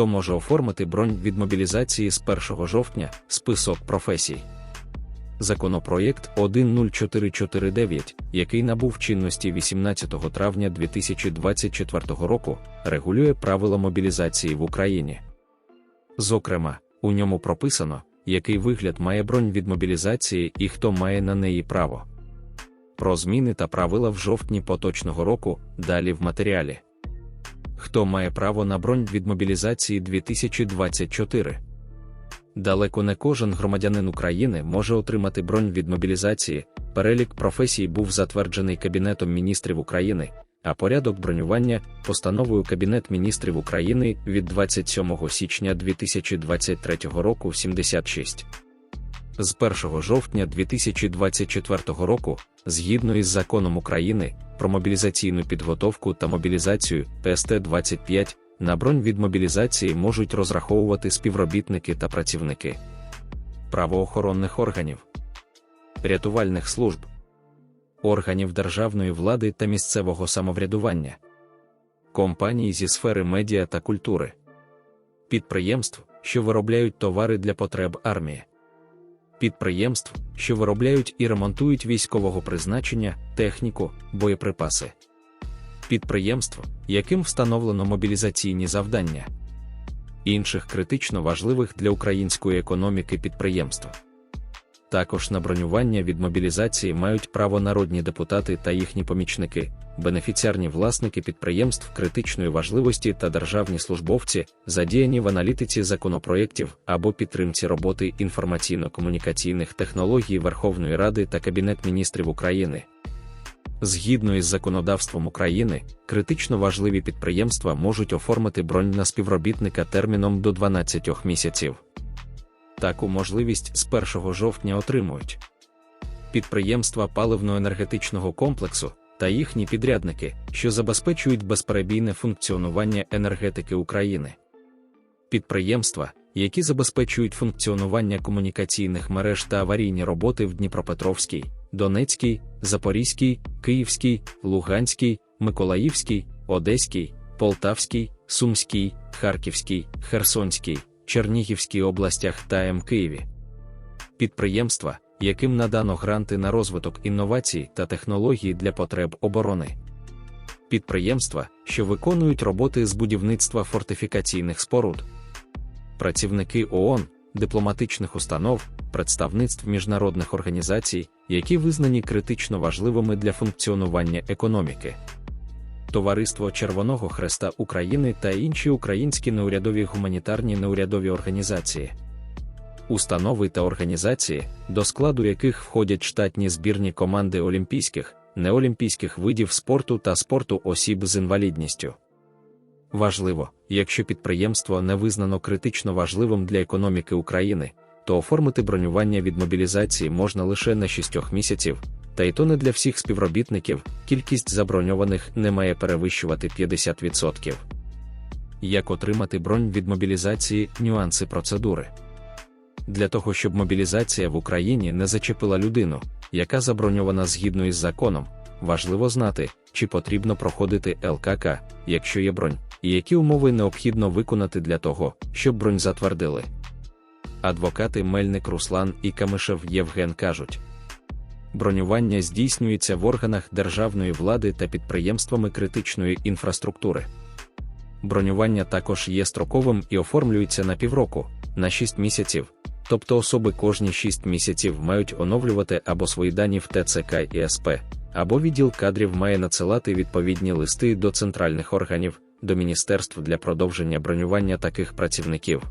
Хто може оформити бронь від мобілізації з 1 жовтня, список професій. Законопроєкт 10449, який набув чинності 18 травня 2024 року, регулює правила мобілізації в Україні. Зокрема, у ньому прописано, який вигляд має бронь від мобілізації і хто має на неї право. Про зміни та правила в жовтні поточного року далі в матеріалі. Хто має право на бронь від мобілізації 2024? Далеко не кожен громадянин України може отримати бронь від мобілізації. Перелік професій був затверджений Кабінетом міністрів України, а порядок бронювання постановою Кабінет міністрів України від 27 січня 2023 року 76. З 1 жовтня 2024 року, згідно із законом України про мобілізаційну підготовку та мобілізацію ПСТ 25 на бронь від мобілізації можуть розраховувати співробітники та працівники правоохоронних органів, рятувальних служб, органів державної влади та місцевого самоврядування, компаній зі сфери медіа та культури, підприємств, що виробляють товари для потреб армії, підприємств, що виробляють і ремонтують військового призначення, техніку, боєприпаси підприємств, яким встановлено мобілізаційні завдання, інших критично важливих для української економіки підприємств. Також на бронювання від мобілізації мають право народні депутати та їхні помічники, бенефіціарні власники підприємств критичної важливості та державні службовці, задіяні в аналітиці законопроєктів або підтримці роботи інформаційно-комунікаційних технологій Верховної Ради та Кабінет міністрів України. Згідно із законодавством України, критично важливі підприємства можуть оформити бронь на співробітника терміном до 12 місяців. Таку можливість з 1 жовтня отримують підприємства паливно-енергетичного комплексу та їхні підрядники, що забезпечують безперебійне функціонування енергетики України, підприємства, які забезпечують функціонування комунікаційних мереж та аварійні роботи в Дніпропетровській. Донецький, Запорізький, Київський, Луганський, Миколаївський, Одеський, Полтавський, Сумський, Харківський, Херсонський, Чернігівській областях та М Києві. Підприємства, яким надано гранти на розвиток інновацій та технологій для потреб оборони. Підприємства, що виконують роботи з будівництва фортифікаційних споруд, працівники ООН, дипломатичних установ, представництв міжнародних організацій, які визнані критично важливими для функціонування економіки. Товариство Червоного Хреста України та інші українські неурядові гуманітарні неурядові організації, установи та організації, до складу яких входять штатні збірні команди олімпійських, неолімпійських видів спорту та спорту осіб з інвалідністю. Важливо, якщо підприємство не визнано критично важливим для економіки України, то оформити бронювання від мобілізації можна лише на 6 місяців, та й то не для всіх співробітників, кількість заброньованих не має перевищувати 50%. Як отримати бронь від мобілізації, нюанси процедури. Для того, щоб мобілізація в Україні не зачепила людину, яка заброньована згідно із законом, важливо знати, чи потрібно проходити ЛКК, якщо є бронь, і які умови необхідно виконати для того, щоб бронь затвердили. Адвокати Мельник Руслан і Камишев Євген кажуть, бронювання здійснюється в органах державної влади та підприємствами критичної інфраструктури. Бронювання також є строковим і оформлюється на півроку, на 6 місяців, тобто особи кожні 6 місяців мають оновлювати або свої дані в ТЦК і СП, або відділ кадрів має надсилати відповідні листи до центральних органів, до міністерств для продовження бронювання таких працівників.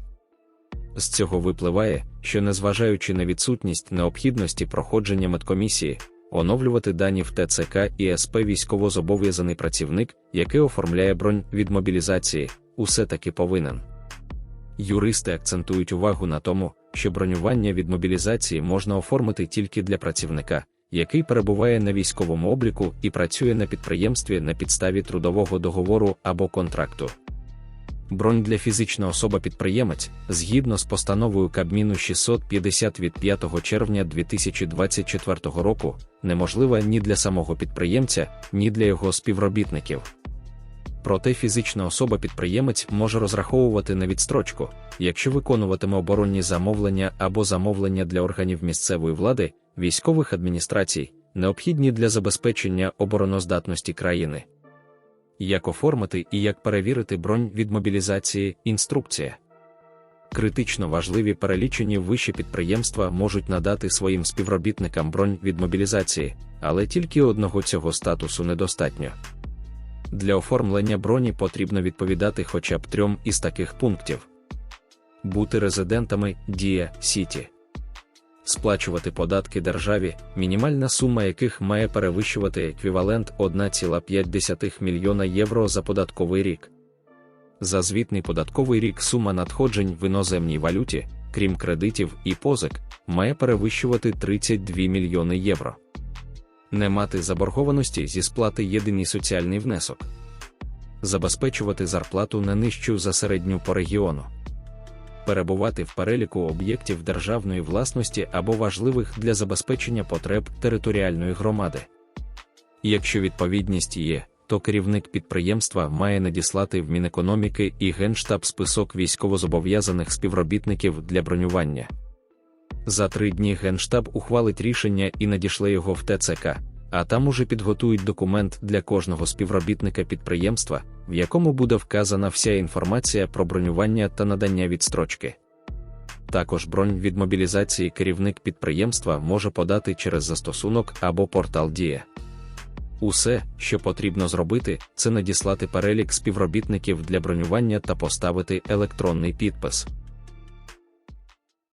З цього випливає, що незважаючи на відсутність необхідності проходження медкомісії, оновлювати дані в ТЦК і СП військовозобов'язаний працівник, який оформляє бронь від мобілізації, усе таки повинен. Юристи акцентують увагу на тому, що бронювання від мобілізації можна оформити тільки для працівника, який перебуває на військовому обліку і працює на підприємстві на підставі трудового договору або контракту. Бронь для фізичної особа-підприємець згідно з постановою Кабміну 650 від 5 червня 2024 року неможлива ні для самого підприємця, ні для його співробітників. Проте фізична особа-підприємець може розраховувати на відстрочку, якщо виконуватиме оборонні замовлення або замовлення для органів місцевої влади, військових адміністрацій, необхідні для забезпечення обороноздатності країни. Як оформити і як перевірити бронь від мобілізації інструкція. Критично важливі перелічені вищі підприємства можуть надати своїм співробітникам бронь від мобілізації, але тільки одного цього статусу недостатньо. Для оформлення броні потрібно відповідати хоча б трьом із таких пунктів: бути резидентами Дія Сіті, сплачувати податки державі, мінімальна сума яких має перевищувати еквівалент 1,5 мільйона євро за податковий рік. За звітний податковий рік сума надходжень в іноземній валюті, крім кредитів і позик, має перевищувати 32 мільйони євро. Не мати заборгованості зі сплати єдиний соціальний внесок, забезпечувати зарплату не нижчу за середню по регіону, перебувати в переліку об'єктів державної власності або важливих для забезпечення потреб територіальної громади. Якщо відповідність є, то керівник підприємства має надіслати в Мінекономіки і Генштаб список військовозобов'язаних співробітників для бронювання. За три дні Генштаб ухвалить рішення і надішле його в ТЦК, а там уже підготують документ для кожного співробітника підприємства, в якому буде вказана вся інформація про бронювання та надання відстрочки. Також бронь від мобілізації керівник підприємства може подати через застосунок або портал Дія. Усе, що потрібно зробити, це надіслати перелік співробітників для бронювання та поставити електронний підпис.